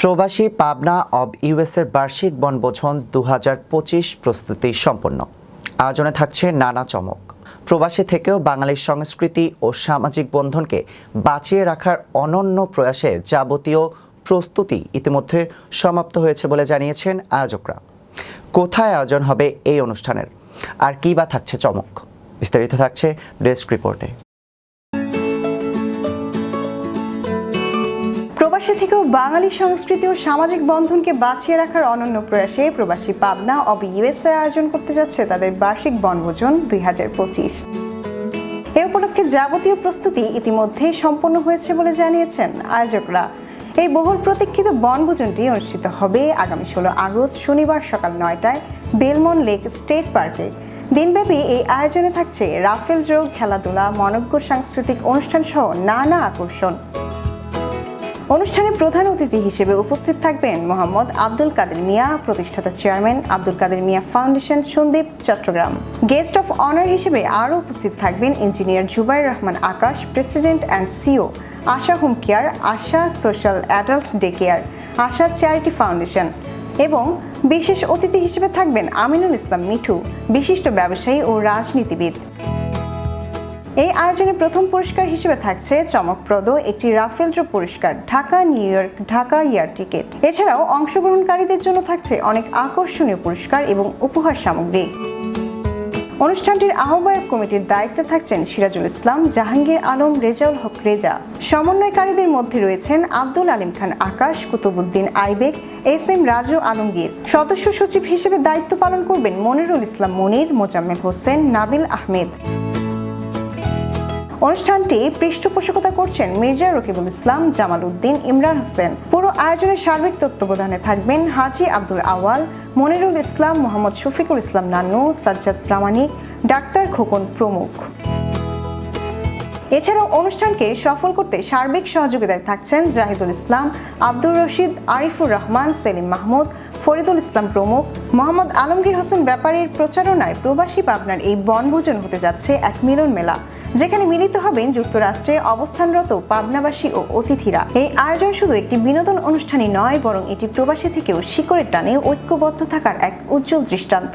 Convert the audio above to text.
প্রবাসী পাবনা অব ইউএসের বার্ষিক বনভোজন দু হাজার পঁচিশ প্রস্তুতি সম্পন্ন। আয়োজনে থাকছে নানা চমক। প্রবাসী থেকেও বাঙালির সংস্কৃতি ও সামাজিক বন্ধনকে বাঁচিয়ে রাখার অনন্য প্রয়াসে যাবতীয় প্রস্তুতি ইতিমধ্যে সমাপ্ত হয়েছে বলে জানিয়েছেন আয়োজকরা। কোথায় আয়োজন হবে এই অনুষ্ঠানের? আর কী বা থাকছে চমক? বিস্তারিত থাকছে ডেস্ক রিপোর্টে। প্রবাসী থেকেও বাঙালি সংস্কৃতি ও সামাজিক বন্ধনকে বাঁচিয়ে রাখার অনন্য প্রয়াসে প্রবাসী পাবনা অব ইউএসএ আয়োজন করতে যাচ্ছে তাদের বার্ষিক বনভোজন দুই হাজার পঁচিশ। এ উপলক্ষে যাবতীয় প্রস্তুতি ইতিমধ্যেই সম্পন্ন হয়েছে বলে জানিয়েছেন আয়োজকরা। এই বহুল প্রতীক্ষিত বনভোজনটি অনুষ্ঠিত হবে আগামী ষোলো আগস্ট শনিবার সকাল নয়টায় বেলমন লেক স্টেট পার্কে। দিনব্যাপী এই আয়োজনে থাকছে রাফেল যোগ খেলাধুলা, মনজ্ঞ সাংস্কৃতিক অনুষ্ঠান সহ নানা আকর্ষণ। অনুষ্ঠানে প্রধান অতিথি হিসেবে উপস্থিত থাকবেন মোহাম্মদ আব্দুল কাদের মিয়া, প্রতিষ্ঠাতা chairman Abdul Kader Mia foundation, Sandwip Chattogram. Guest of honour হিসেবে আরও উপস্থিত থাকবেন engineer Zubair Rahman Akash, president and CEO Asha home care Asha social adult day care, Asha charity foundation এবং বিশেষ অতিথি হিসেবে থাকবেন আমিনুল ইসলাম মিঠু, বিশিষ্ট ব্যবসায়ী ও রাজনীতিবিদ। এই আয়োজনে প্রথম পুরস্কার হিসেবে থাকছে চমকপ্রদ একটি রাফেল ড্র পুরস্কার, Dhaka, New York, Dhaka air ticket. এছাড়াও অংশগ্রহণকারীদের জন্য থাকছে অনেক আকর্ষণীয় পুরস্কার এবং উপহার সামগ্রী। অনুষ্ঠানটির আহ্বায়ক কমিটির দায়িত্বে থাকছেন সিরাজুল ইসলাম, জাহাঙ্গীর আলম, রেজাউল হক রেজা। সমন্বয়কারীদের মধ্যে রয়েছেন আব্দুল আলিম খান আকাশ কুতুবুদ্দিন আইবেক, এস এম রাজু আলমগীর। সদস্য সচিব হিসেবে দায়িত্ব পালন করবেন মনিরুল ইসলাম মনির, মোজাম্মেল হোসেন, নাবিল আহমেদ। অনুষ্ঠানটি পৃষ্ঠপোষকতা করছেন মির্জা রকিবুল ইসলাম, জামাল উদ্দিন, ইমরান হোসেন। পুরো আয়োজনের সার্বিক তত্ত্বাবধানে থাকবেন হাজি আব্দুল আওয়াল, মনিরুল ইসলাম, মোহাম্মদ শফিকুল ইসলাম নান্নু, সাজ্জাদ প্রামাণিক, ডাক্তার খোকন প্রমুখ। এছাড়াও অনুষ্ঠানকে সফল করতে সার্বিক সহযোগিতায় থাকছেন জাহিদুল ইসলাম, আব্দুর রশিদ, আরিফুর রহমান, সেলিম মাহমুদ, ফরিদুল ইসলাম প্রমুখ, মোহাম্মদ আলমগীর হোসেন ব্যাপারীর প্রচারণায় প্রবাসী পাবনার এই বনভোজন হতে যাচ্ছে এক মিলন মেলা। যেখানে মিলিত হবেন যুক্তরাষ্ট্রে অবস্থানরত পাবনাবাসী ও অতিথিরা। এই আয়োজন শুধু একটি বিনোদন অনুষ্ঠানই নয়, বরং এটি প্রবাসী থেকেও শিকড়ের টানে ঐক্যবদ্ধ থাকার এক উজ্জ্বল দৃষ্টান্ত।